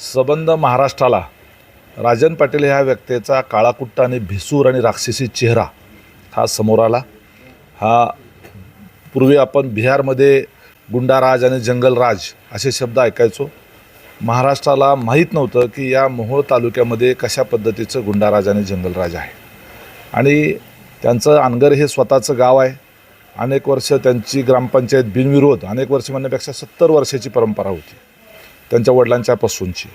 सबंध महाराष्ट्राला. राजन पाटील ह्या व्यक्तीचा काळाकुट्टा आणि भिसूर आणि राक्षसी चेहरा हा समोर आला. हा पूर्वी आपण बिहारमध्ये गुंडाराज आणि जंगलराज असे शब्द ऐकायचो. महाराष्ट्राला माहीत नव्हतं की या मोहोळ तालुक्यामध्ये कशा पद्धतीचं गुंडाराज आणि जंगलराज आहे. आणि त्यांचं अनगर हे स्वतःचं गाव आहे. अनेक वर्ष त्यांची ग्रामपंचायत बिनविरोध अनेक वर्ष म्हणण्यापेक्षा सत्तर वर्षाची परंपरा होती. त्यांच्या वडिलांच्यापासूनची.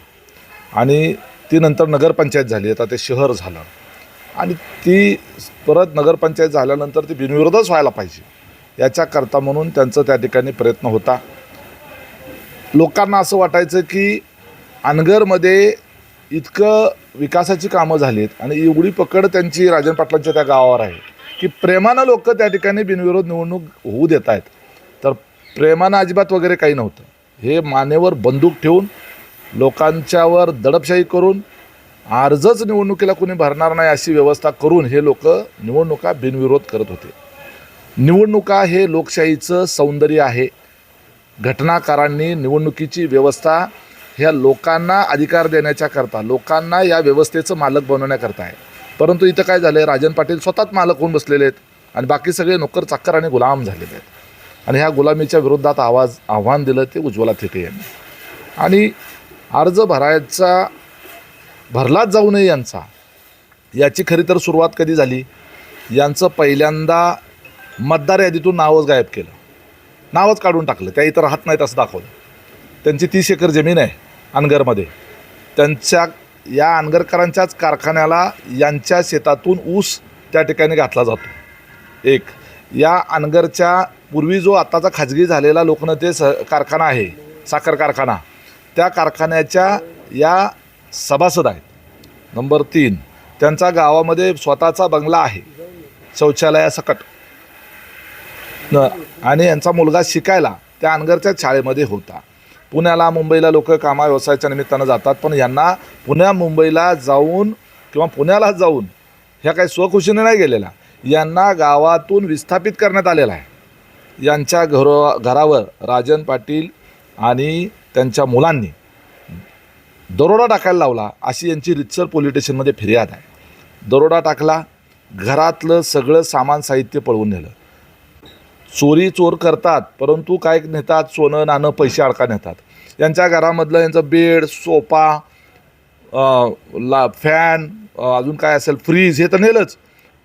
आणि ती नंतर नगरपंचायत झाली. आता ते शहर झालं. आणि ती परत नगरपंचायत झाल्यानंतर ती बिनविरोधच व्हायला पाहिजे. याच्याकरता म्हणून त्यांचं त्या ठिकाणी प्रयत्न होता. लोकांना असं वाटायचं की अनगरमध्ये इतकं विकासाची कामं झालीत आणि एवढी पकड त्यांची राजन पाटलांच्या त्या गावावर आहे की प्रेमानं लोक त्या ठिकाणी बिनविरोध निवडणूक होऊ देत आहेत. तर प्रेमानं अजिबात वगैरे काही नव्हतं. हे मानेवर बंदूक ठेवून लोकांच्यावर दडपशाही करून अर्जच निवडणुकीला कोणी भरणार नाही अशी व्यवस्था करून हे लोक निवडणुका बिनविरोध करत होते. निवडणुका हे लोकशाहीचं सौंदर्य आहे. घटनाकारांनी निवडणुकीची व्यवस्था ह्या लोकांना अधिकार देण्याच्या करता लोकांना या व्यवस्थेचं मालक बनवण्याकरता आहे. परंतु इथं काय झालं आहे राजन पाटील स्वतःच मालक होऊन बसलेले आहेत आणि बाकी सगळे नोकर चाकर आणि गुलाम झालेले आहेत. आणि ह्या गुलामीच्या विरोधात आवाज आव्हान दिलं ते उज्ज्वला थेटे यांनी. आणि अर्ज भरायचा भरलाच जाऊ नये यांचा. याची खरी तर सुरुवात कधी झाली? यांचं पहिल्यांदा मतदार यादीतून नावच गायब केलं. नावच काढून टाकलं. त्या इथं राहत नाहीत असं दाखवलं. त्यांची तीस एकर जमीन आहे अनगरमध्ये. त्यांच्या या अनगरकरांच्याच कारखान्याला यांच्या शेतातून ऊस त्या ठिकाणी घातला जातो. एक या अनगरच्या पूर्वी जो आत्ताचा खाजगी झालेला लोकनते स कारखाना आहे साखर कारखाना त्या कारखान्याच्या या सभासद आहेत. नंबर तीन त्यांचा गावामध्ये स्वतःचा बंगला आहे शौचालयासकट. न आणि यांचा मुलगा शिकायला त्या अनगरच्या शाळेमध्ये होता. पुण्याला मुंबईला लोक कामा व्यवसायाच्या निमित्तानं जातात पण यांना पुण्या मुंबईला जाऊन किंवा पुण्याला जाऊन ह्या काही स्वखुशीने नाही गेलेल्या यांना गावातून विस्थापित करण्यात आलेला आहे. यांच्या घर घरावर राजन पाटील आणि त्यांच्या मुलांनी दरोडा टाकायला लावला अशी यांची रितसर पोलीस स्टेशनमध्ये फिर्याद आहे. दरोडा टाकला घरातलं सगळं सामान साहित्य पळवून नेलं. चोरी चोर करतात परंतु काय नेतात? सोनं नाणं पैसे अडका नेतात. यांच्या घरामधलं यांचं बेड सोफा ला फॅन अजून काय असेल फ्रीज हे तर नेलंच.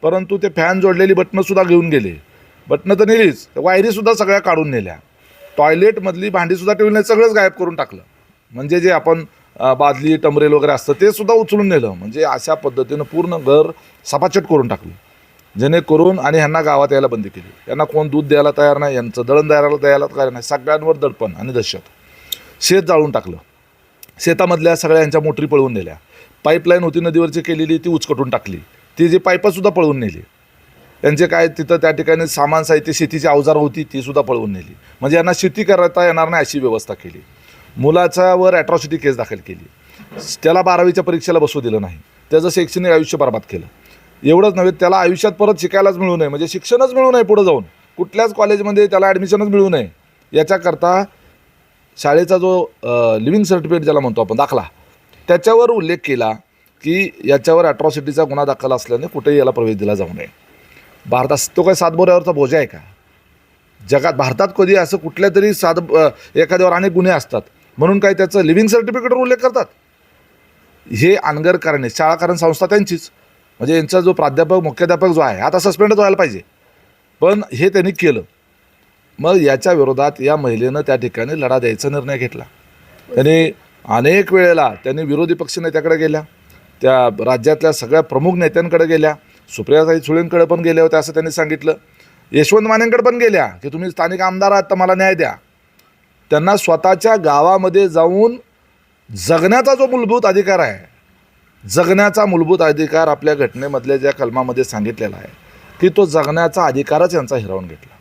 परंतु ते फॅन जोडलेली बटणंसुद्धा घेऊन गेले. बटनं तर नेलीच. वायरीसुद्धा सगळ्या काढून नेल्या. टॉयलेटमधली भांडीसुद्धा ठेवली नाही सगळंच गायब करून टाकलं. म्हणजे जे आपण बादली टमरेल वगैरे असतं ते सुद्धा उचलून नेलं. म्हणजे अशा पद्धतीनं पूर्ण घर सपाचट करून टाकलं. जेणेकरून आणि ह्यांना गावात यायला बंदी केली. यांना कोण दूध द्यायला तयार नाही यांचं दळण द्यायला द्यायला तयार नाही सगळ्यांवर दडपण आणि दहशत. शेत जाळून टाकलं. शेतामधल्या सगळ्या यांच्या मोटरी पळवून नेल्या. पाईपलाईन होती नदीवरची केलेली ती उचकटून टाकली. ती जी पाईपसुद्धा पळवून नेली. त्यांचे काय तिथं त्या ठिकाणी सामान साहित्य शेतीची अवजारं होती ती सुद्धा पळवून नेली. म्हणजे यांना शेती करता येणार नाही अशी व्यवस्था केली. मुलाच्यावर ॲट्रॉसिटी केस दाखल केली. त्याला बारावीच्या परीक्षेला बसू दिलं नाही. त्याचं शैक्षणिक आयुष्य बरबाद केलं. एवढंच नव्हे त्याला आयुष्यात परत शिकायलाच मिळू नये. म्हणजे शिक्षणच मिळू नये पुढं जाऊन. कुठल्याच कॉलेजमध्ये त्याला ॲडमिशनच मिळू नये. याच्याकरता शाळेचा जो लिव्हिंग सर्टिफिकेट ज्याला म्हणतो आपण दाखला. त्याच्यावर उल्लेख केला की याच्यावर ॲट्रॉसिटीचा गुन्हा दाखल असल्याने कुठेही याला प्रवेश दिला जाऊ नये. भारतात तो काय सातबोऱ्यावरचा बोजा आहे का? जगात भारतात कधी असं कुठल्या तरी सात एखाद्यावर अनेक गुन्हे असतात. म्हणून काय त्याचं लिव्हिंग सर्टिफिकेटवर उल्लेख करतात? हे अनगरकारणे शाळा कारण संस्था त्यांचीच. म्हणजे यांचा जो प्राध्यापक मुख्याध्यापक जो आहे आता सस्पेंडच व्हायला पाहिजे. पण हे त्यांनी केलं. मग याच्या विरोधात या महिलेनं त्या ठिकाणी लढा द्यायचा निर्णय घेतला. त्यांनी अनेक वेळेला त्यांनी विरोधी पक्ष नेत्याकडे गेल्या. त्या राज्यातल्या सगळ्या प्रमुख नेत्यांकडे गेल्या. सुप्रियाताई सुळेंकडे पण गेल्या होत्या असं त्यांनी सांगितलं. यशवंत मानेंकडे पण गेल्या की तुम्ही स्थानिक आमदार आहात तर मला न्याय द्या. त्यांना स्वतःच्या गावामध्ये जाऊन जगण्याचा जो मूलभूत अधिकार आहे जगण्याचा मूलभूत अधिकार आपल्या घटनेमधल्या ज्या कलमामध्ये सांगितलेला आहे की तो जगण्याचा अधिकारच यांचा हिरावून घेतला.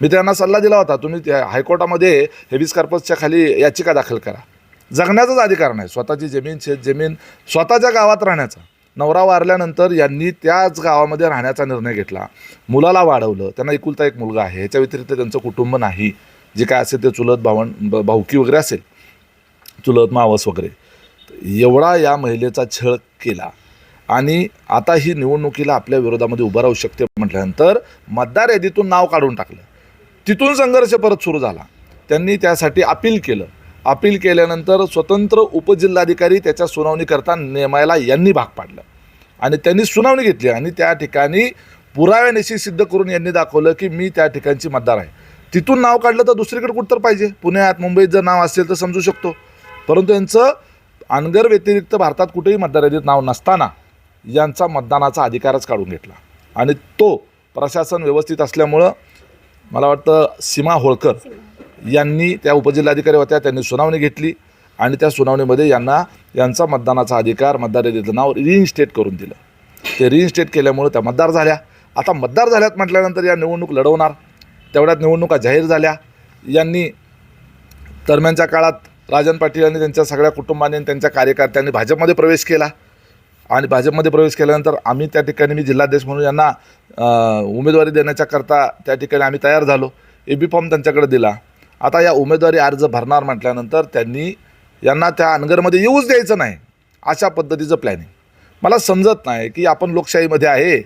मी त्यांना सल्ला दिला होता तुम्ही त्या हायकोर्टामध्ये हेबिस कार्पसच्या खाली याचिका दाखल करा. जगण्याचाच अधिकार नाही स्वतःची जमीन शेत जमीन स्वतःच्या गावात राहण्याचा. नवरा वारल्यानंतर यांनी त्याच गावामध्ये राहण्याचा निर्णय घेतला. मुलाला वाढवलं. त्यांना एकुलता एक मुलगा आहे. ह्याच्या व्यतिरिक्त त्यांचं कुटुंब नाही. जे काय असेल ते चुलत भावण ब- भाऊकी वगैरे असेल. चुलत मावस वगैरे. एवढा या महिलेचा छळ केला. आणि आता ही निवडणुकीला आपल्या विरोधामध्ये उभं राहू शकते म्हटल्यानंतर मतदार यादीतून नाव काढून टाकलं. तिथून संघर्ष परत सुरू झाला. त्यांनी त्यासाठी अपील केलं. अपील केल्यानंतर स्वतंत्र उपजिल्हाधिकारी त्याच्या सुनावणी करता नेमायला यांनी भाग पाडलं. आणि त्यांनी सुनावणी घेतली आणि त्या ठिकाणी पुराव्यानिशी सिद्ध करून यांनी दाखवलं की मी त्या ठिकाणची मतदार आहे. तिथून नाव काढलं तर दुसरीकडे कुठं तर पाहिजे. पुण्यात मुंबईत जर नाव असेल तर समजू शकतो. परंतु यांचं अनगर व्यतिरिक्त भारतात कुठेही मतदार यादीत नाव नसताना यांचा मतदानाचा अधिकारच काढून घेतला. आणि तो प्रशासन व्यवस्थित असल्यामुळं मला वाटतं सीमा होळकर यांनी त्या उपजिल्हाधिकारी होत्या त्यांनी सुनावणी घेतली आणि त्या सुनावणीमध्ये यांना यांचा मतदानाचा अधिकार मतदार यादीतलं नाव रिइन्स्टेट करून दिलं. ते रिइन्स्टेट केल्यामुळे त्या मतदार झाल्या. आता मतदार झाल्यात म्हटल्यानंतर या निवडणूक लढवणार. तेवढ्यात निवडणुका जाहीर झाल्या. यांनी दरम्यानच्या काळात राजन पाटील यांनी त्यांच्या सगळ्या कुटुंबाने त्यांच्या कार्यकर्त्यांनी भाजपमध्ये प्रवेश केला. आणि भाजपमध्ये प्रवेश केल्यानंतर आम्ही त्या ठिकाणी मी जिल्हाध्यक्ष म्हणून यांना उमेदवारी देण्याच्या करता त्या ठिकाणी आम्ही तयार झालो. ए बी फॉर्म त्यांच्याकडे दिला. आता या उमेदवारी अर्ज भरणार म्हटल्यानंतर त्यांनी यांना त्या अनगरमध्ये येऊच द्यायचं नाही अशा पद्धतीचं प्लॅनिंग मला समजत नाही की आपण लोकशाहीमध्ये आहे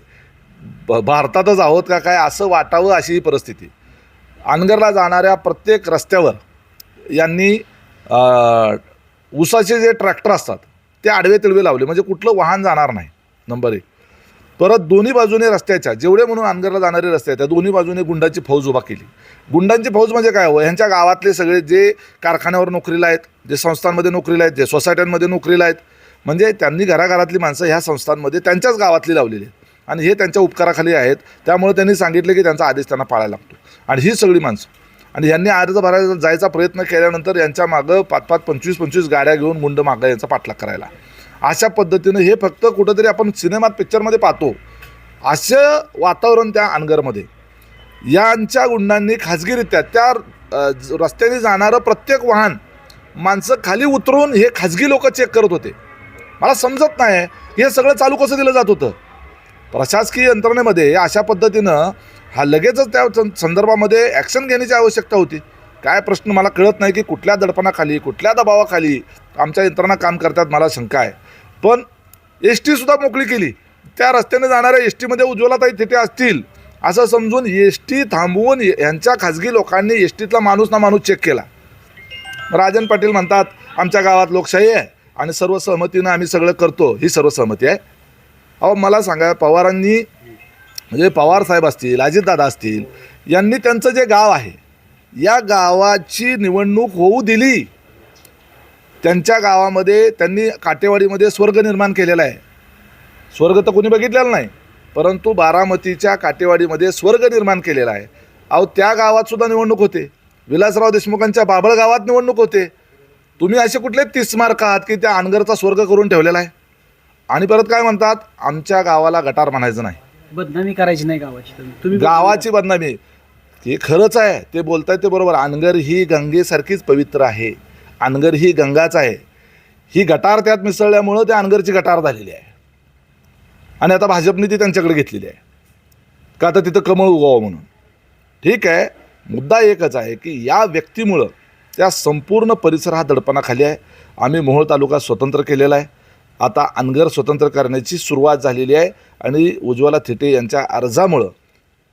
ब भारतातच आहोत का काय असं वाटावं अशी ही परिस्थिती. अनगरला जाणाऱ्या प्रत्येक रस्त्यावर यांनी ऊसाचे जे ट्रॅक्टर असतात ते आडवे तिडवे लावले म्हणजे कुठलं वाहन जाणार नाही नंबर एक. परत दोन्ही बाजूने रस्त्याच्या जेवढे म्हणून अनगरला जाणारे रस्ते आहेत त्या दोन्ही बाजूने गुंडांची फौज उभा केली. गुंडांची फौज म्हणजे काय हो? ह्यांच्या गावातले सगळे जे कारखान्यावर नोकरीला आहेत जे संस्थांमध्ये नोकरीला आहेत जे सोसायट्यांमध्ये नोकरीला आहेत म्हणजे त्यांनी घराघरातली माणसं ह्या संस्थांमध्ये त्यांच्याच गावातली लावलेली आहेत. आणि हे त्यांच्या उपकाराखाली आहेत. त्यामुळे त्यांनी सांगितले की त्यांचा आदेश त्यांना पाळायला लागतो. आणि ही सगळी माणसं. आणि यांनी अर्ज भरायला जायचा प्रयत्न केल्यानंतर यांच्या मागं पाच पाच पंचवीस पंचवीस गाड्या घेऊन गुंड मागं यांचा पाठलाग करायला. अशा पद्धतीनं हे फक्त कुठंतरी आपण सिनेमात पिक्चरमध्ये पाहतो. असं वातावरण त्या अनगरमध्ये. यांच्या गुंडांनी खाजगीरित्या त्या ज- रस्त्याने जाणारं प्रत्येक वाहन माणसं खाली उतरून हे खाजगी लोक चेक करत होते. मला समजत नाही हे सगळं चालू कसं दिलं जात होतं? प्रशासकीय यंत्रणेमध्ये अशा पद्धतीनं हा लगेचच त्या सं- संदर्भामध्ये ॲक्शन घेण्याची आवश्यकता होती. काय प्रश्न मला कळत नाही की कुठल्या दडपणाखाली कुठल्या दबावाखाली आमच्या यंत्रणा काम करतात मला शंका आहे. पण एस टीसुद्धा मोकळी केली. त्या रस्त्याने जाणाऱ्या एस टीमध्ये उज्ज्वलाताई तिथे असतील असं समजून एस टी थांबवून यांच्या खाजगी लोकांनी एस टीतला माणूस ना माणूस चेक केला. राजन पाटील म्हणतात आमच्या गावात लोकशाही आहे आणि सर्व सहमतीनं आम्ही सगळं करतो ही सर्व सहमती आहे. अहो मला सांगा पवारांनी म्हणजे पवार साहेब असतील अजितदादा असतील यांनी त्यांचं जे गाव आहे या गावाची निवडणूक होऊ दिली. त्यांच्या गावामध्ये त्यांनी काटेवाडीमध्ये स्वर्ग निर्माण केलेला आहे. स्वर्ग तर कोणी बघितलेला नाही परंतु बारामतीच्या काटेवाडीमध्ये स्वर्ग निर्माण केलेला आहे. अहो त्या गावात सुद्धा निवडणूक होते. विलासराव देशमुखांच्या बाबळ गावात निवडणूक होते. तुम्ही असे कुठले तीस मार्क आहात की त्या अनगरचा स्वर्ग करून ठेवलेला आहे? आणि परत काय म्हणतात? आमच्या गावाला गटार म्हणायचं नाही. बदनामी करायची नाही गावाची. तुम्ही. तुम्ही गावाची बदनामी. हे खरंच आहे. ते बोलताय ते बरोबर. अनगर ही गंगेसारखीच पवित्र आहे. अनगर ही गंगाच आहे. ही गटार त्यात मिसळल्यामुळं त्या अनगरची गटार झालेली आहे. आणि आता भाजपने ती त्यांच्याकडे घेतलेली आहे. का तर तिथं कमळ उगवावं म्हणून. ठीक आहे मुद्दा एकच आहे की या व्यक्तीमुळं त्या संपूर्ण परिसर हा दडपणाखाली आहे. आम्ही मोहोळ तालुका स्वतंत्र केलेला आहे. आता अनगर स्वतंत्र करण्याची सुरुवात झालेली आहे. आणि उज्ज्वला थिटे यांच्या अर्जामुळं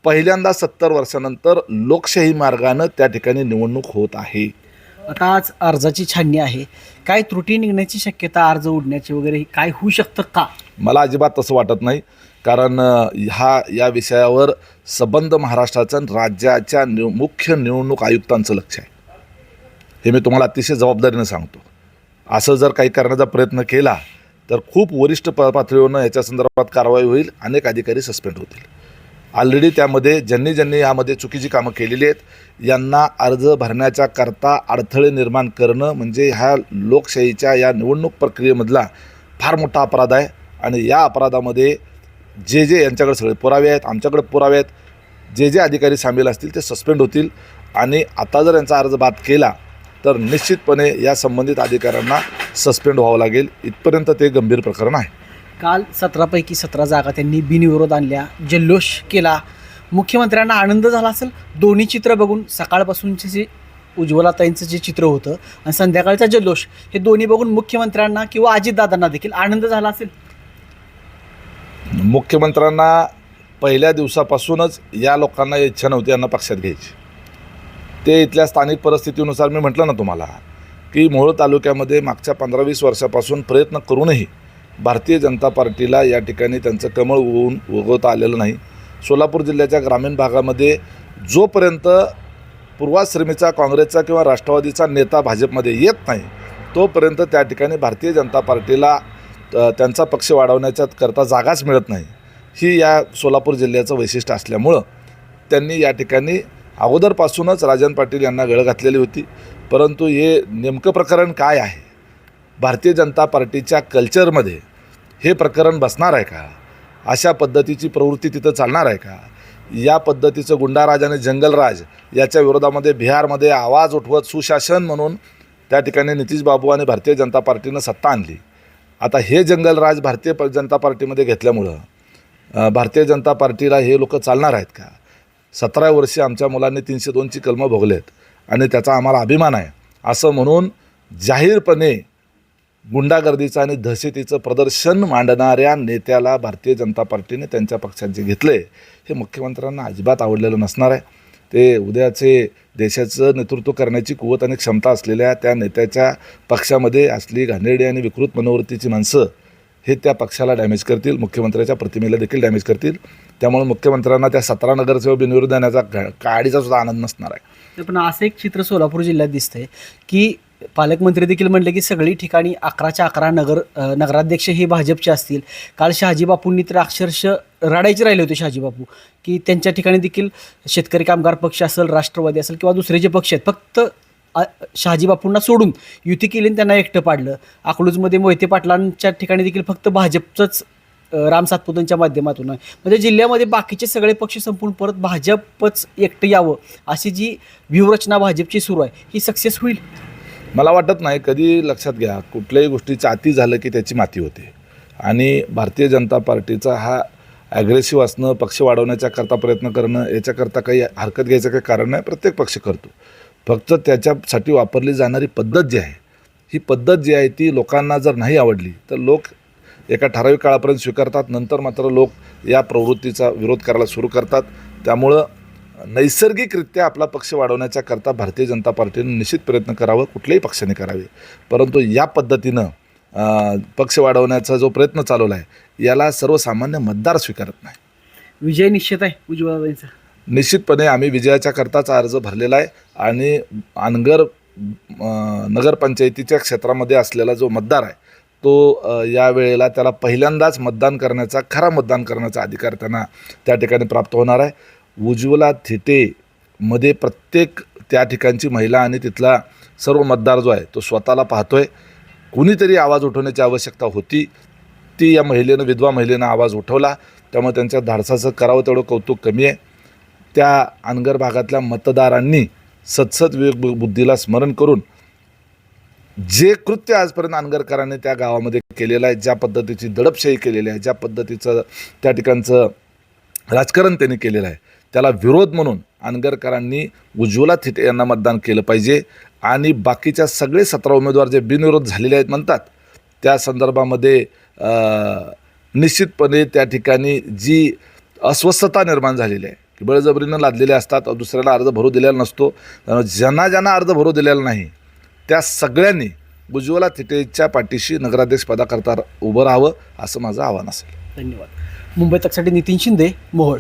पहिल्यांदा सत्तर वर्षानंतर लोकशाही मार्गानं त्या ठिकाणी निवडणूक होत आहे. आता आज अर्जाची छाननी आहे. काय त्रुटी निघण्याची शक्यता अर्ज उडण्याची वगैरे काय होऊ शकतं का? मला अजिबात तसं वाटत नाही. कारण ह्या हा या विषयावर सबंध महाराष्ट्राचं आणि राज्याच्या निव मुख्य निवडणूक आयुक्तांचं लक्ष आहे. हे मी तुम्हाला अतिशय जबाबदारीनं सांगतो. असं जर काही करण्याचा प्रयत्न केला तर खूप वरिष्ठ प पातळीवरनं याच्या संदर्भात कारवाई होईल अनेक अधिकारी सस्पेंड होतील. ऑलरेडी त्यामध्ये ज्यांनी ज्यांनी यामध्ये चुकीची कामं केलेली आहेत यांना अर्ज भरण्याच्या करता अडथळे निर्माण करणं म्हणजे ह्या लोकशाहीच्या या निवडणूक प्रक्रियेमधला फार मोठा अपराध आहे. आणि या अपराधामध्ये जे जे यांच्याकडे सगळे पुरावे आहेत आमच्याकडे पुरावे आहेत जे जे अधिकारी सामील असतील ते सस्पेंड होतील. आणि आता जर यांचा अर्ज बाद केला तर निश्चितपणे या संबंधित अधिकाऱ्यांना सस्पेंड व्हावं लागेल. इथपर्यंत ते गंभीर प्रकरण आहे. काल सतरापैकी सतरा जागा त्यांनी बिनविरोध आणल्या जल्लोष केला. मुख्यमंत्र्यांना आनंद झाला असेल? दोन्ही चित्र बघून सकाळपासूनचे जे उज्ज्वलाताईंचं जे चित्र होतं आणि संध्याकाळचा जल्लोष हे दोन्ही बघून मुख्यमंत्र्यांना किंवा अजितदादांना देखील आनंद झाला असेल? मुख्यमंत्र्यांना पहिल्या दिवसापासूनच या लोकांना इच्छा नव्हती यांना पक्षात घ्यायची. ते इथल्या स्थानिक परिस्थितीनुसार मी म्हटलं ना तुम्हाला की मोहोळ तालुक्यामध्ये मागच्या पंधरा वीस वर्षापासून प्रयत्न करूनही भारतीय जनता पार्टीला या ठिकाणी त्यांचं कमळ उगवून उगवता आलेलं नाही. सोलापूर जिल्ह्याच्या ग्रामीण भागामध्ये जोपर्यंत पूर्वाश्रमीचा काँग्रेसचा किंवा राष्ट्रवादीचा नेता भाजपमध्ये येत नाही तोपर्यंत त्या ठिकाणी भारतीय जनता पार्टीला त्यांचा पक्ष वाढवण्याच्या करता जागाच मिळत नाही. ही या सोलापूर जिल्ह्याचं वैशिष्ट्य असल्यामुळं त्यांनी या ठिकाणी अगोदरपासूनच राजन पाटील यांना गळ घातलेली होती. परंतु हे नेमकं प्रकरण काय आहे? भारतीय जनता पार्टीच्या कल्चरमध्ये हे प्रकरण बसणार आहे का? अशा पद्धतीची प्रवृत्ती तिथं चालणार आहे का? या पद्धतीचं गुंडाराज आणि जंगलराज याच्या विरोधामध्ये बिहारमध्ये आवाज उठवत सुशासन म्हणून त्या ठिकाणी नितीश बाबू आणि भारतीय जनता पार्टीनं सत्ता आणली. आता हे जंगलराज भारतीय प- जनता पार्टीमध्ये घेतल्यामुळं भारतीय जनता पार्टीला हे लोक चालणार आहेत का? सतरा वर्षी आमच्या मुलांनी तीनशे दोनची कलमं भोगलेत आणि त्याचा आम्हाला अभिमान आहे. असं म्हणून जाहीरपणे गुंडागर्दीचं आणि दहशतीचं प्रदर्शन मांडणाऱ्या नेत्याला भारतीय जनता पार्टीने त्यांच्या पक्षात जे घेतले हे मुख्यमंत्र्यांना अजिबात आवडलेलं नसणार आहे. ते उद्याचे देशाचं नेतृत्व करण्याची कुवत आणि क्षमता असलेल्या त्या नेत्याच्या पक्षामध्ये असली घाणेरडी आणि विकृत मनोवृत्तीची माणसं हे त्या पक्षाला डॅमेज करतील मुख्यमंत्र्याच्या प्रतिमेला देखील डॅमेज करतील. त्यामुळे मुख्यमंत्र्यांना त्या सतरा नगरसेवक बिनविरोध देण्याचा गा- काडीचा सुद्धा आनंद नसणार आहे. पण असं एक चित्र सोलापूर जिल्ह्यात दिसतंय की पालकमंत्री देखील म्हणले की सगळी ठिकाणी अकराच्या अकरा नगर नगराध्यक्ष हे भाजपचे असतील. काल शहाजी बापूंनी तर अक्षरशः रडायचे राहिले होते शहाजी बापू की त्यांच्या ठिकाणी देखील शेतकरी कामगार पक्ष असेल राष्ट्रवादी असेल किंवा दुसरे जे पक्ष आहेत फक्त शहाजीबापूंना शहाजी बापूंना सोडून युती केली आणि त्यांना एकटं पाडलं. अकलूजमध्ये मोहिते पाटलांच्या ठिकाणी देखील फक्त भाजपचंच राम सातपुतांच्या माध्यमातून आहे. म्हणजे जिल्ह्यामध्ये बाकीचे सगळे पक्ष संपून परत भाजपच एकटं यावं अशी जी व्यूहरचना भाजपची सुरू आहे ही सक्सेस होईल? मला वाटत नाही कधी लक्षात घ्या कुठल्याही गोष्टीचं अति झालं की त्याची माती होते. आणि भारतीय जनता पार्टीचा हा ॲग्रेसिव्ह असणं पक्ष वाढवण्याच्या करता प्रयत्न करणं याच्याकरता काही हरकत घ्यायचं काही कारण नाही प्रत्येक पक्ष करतो. फक्त त्याच्यासाठी वापरली जाणारी पद्धत जी आहे ही पद्धत जी आहे ती लोकांना जर नाही आवडली तर लोक एका ठराविक काळापर्यंत स्वीकारतात नंतर मात्र लोक या प्रवृत्तीचा विरोध करायला सुरू करतात. त्यामुळं नैसर्गिकरित्या आपला पक्ष वाढवण्याच्या करता भारतीय जनता पार्टीने निश्चित प्रयत्न करावं कुठल्याही पक्षाने करावे. परंतु या पद्धतीनं पक्ष वाढवण्याचा जो प्रयत्न चालवला आहे याला सर्वसामान्य मतदार स्वीकारत नाही. विजय निश्चित आहे उज्ज्वलाबाईंचा. निश्चितपणे आम्ही विजयाच्या करताचा अर्ज भरलेला आहे आणि अनगर नगरपंचायतीच्या क्षेत्रामध्ये असलेला जो मतदार आहे तो या वेळेला त्याला पहिल्यांदाच मतदान करण्याचा खरा मतदान करण्याचा अधिकार त्यांना त्या ठिकाणी प्राप्त होणार आहे. उज्ज्वला थिटेमध्ये प्रत्येक त्या ठिकाणची महिला आणि तिथला सर्व मतदार जो आहे तो स्वतःला पाहतोय. कुणीतरी आवाज उठवण्याची आवश्यकता होती. ती या महिलेनं विधवा महिलेनं आवाज उठवला. त्यामुळे त्यांच्या धाडसाचं करावं तेवढं कौतुक कमी आहे. त्या अनगर भागातल्या मतदारांनी सतसत विवेक बुद्धीला स्मरण करून जे कृत्य आजपर्यंत अनगरकरांनी त्या गावामध्ये केलेलं आहे ज्या पद्धतीची दडपशाही केलेली आहे ज्या पद्धतीचं त्या ठिकाणचं राजकारण त्यांनी केलेलं आहे त्याला विरोध म्हणून अनगरकरांनी उज्ज्वला थिटे यांना मतदान केलं पाहिजे आणि बाकीच्या सगळे सतरा उमेदवार जे बिनविरोध झालेले आहेत म्हणतात त्या संदर्भामध्ये निश्चितपणे त्या ठिकाणी जी अस्वस्थता निर्माण झालेली आहे की बळजबरीनं लादलेले असतात दुसऱ्याला अर्ज भरू दिलेला नसतो ज्यांना ज्यांना अर्ज भरू दिलेला नाही त्या सगळ्यांनी उज्ज्वला थिटेच्या पाठीशी नगराध्यक्ष पदाकरता उभं राहावं असं माझं आव्हान असेल. धन्यवाद. मुंबई तकसाठी नितीन शिंदे मोहोळ.